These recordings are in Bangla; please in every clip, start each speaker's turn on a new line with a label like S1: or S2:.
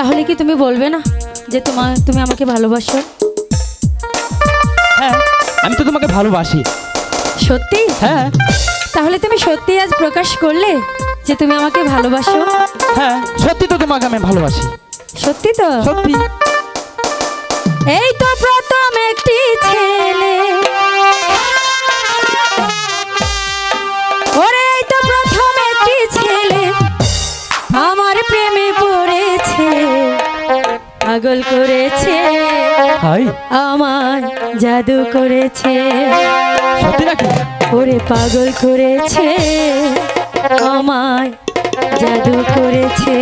S1: তাহলে কি তুমি বলবে না যে তোমার তুমি আমাকে ভালোবাসো?
S2: হ্যাঁ আমি তো তোমাকে ভালোবাসি।
S1: সত্যি?
S2: হ্যাঁ।
S1: তাহলে তুমি সত্যি আজ প্রকাশ করলে যে তুমি আমাকে ভালোবাসো?
S2: হ্যাঁ সত্যি তো তোমাকে আমি ভালোবাসি।
S1: সত্যি তো?
S2: সত্যি।
S1: এই তো প্রথম একটি ছেলে। পাগল করেছে।
S2: হাই।
S1: আমার জাদু করেছে।
S2: সত্যি নাকি?
S1: ওরে পাগল করেছে। আমায় জাদু করেছে।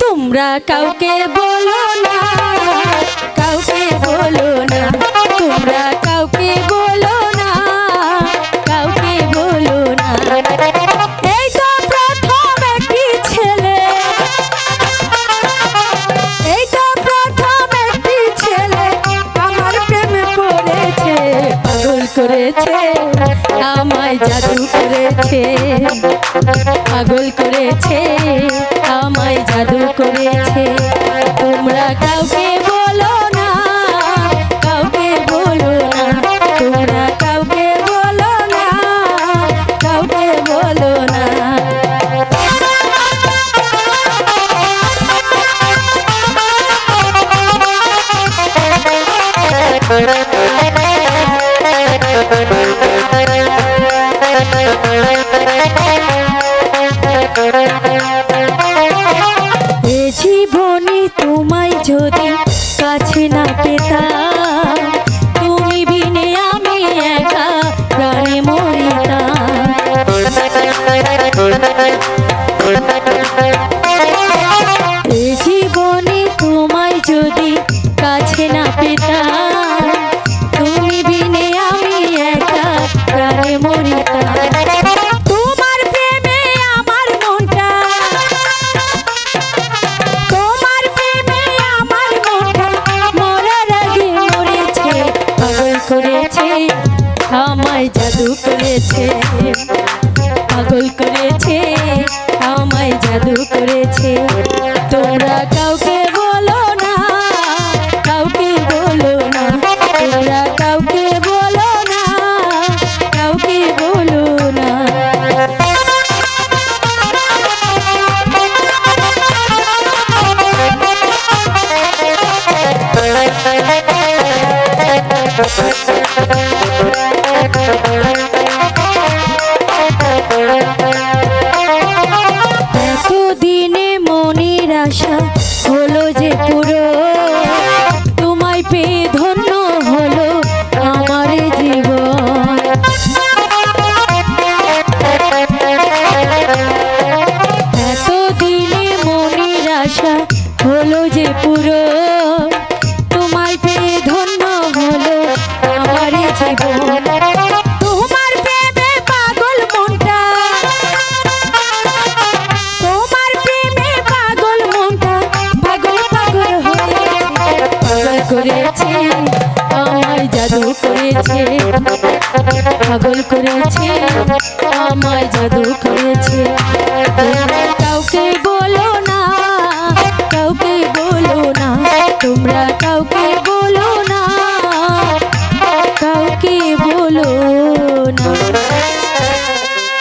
S1: তোমরা কাউকে বলো না কাউকে বলো না করেছে আমায় জাদু করেছে পাগল করেছে আমায় জাদু করেছে। তোমরা কাউকে জীবনে তোমায় যদি কাছে না পেতাম তুমি বিনে আমি একা প্রাণে মরিতাম। জাদু করেছে। তোমরা কাউকে বলো না, কাউকে বলো না তোমরা কাউকে বলো না, কাউকে বলো না। এতদিনে করেছে পাগল করেছে আমায় জাদু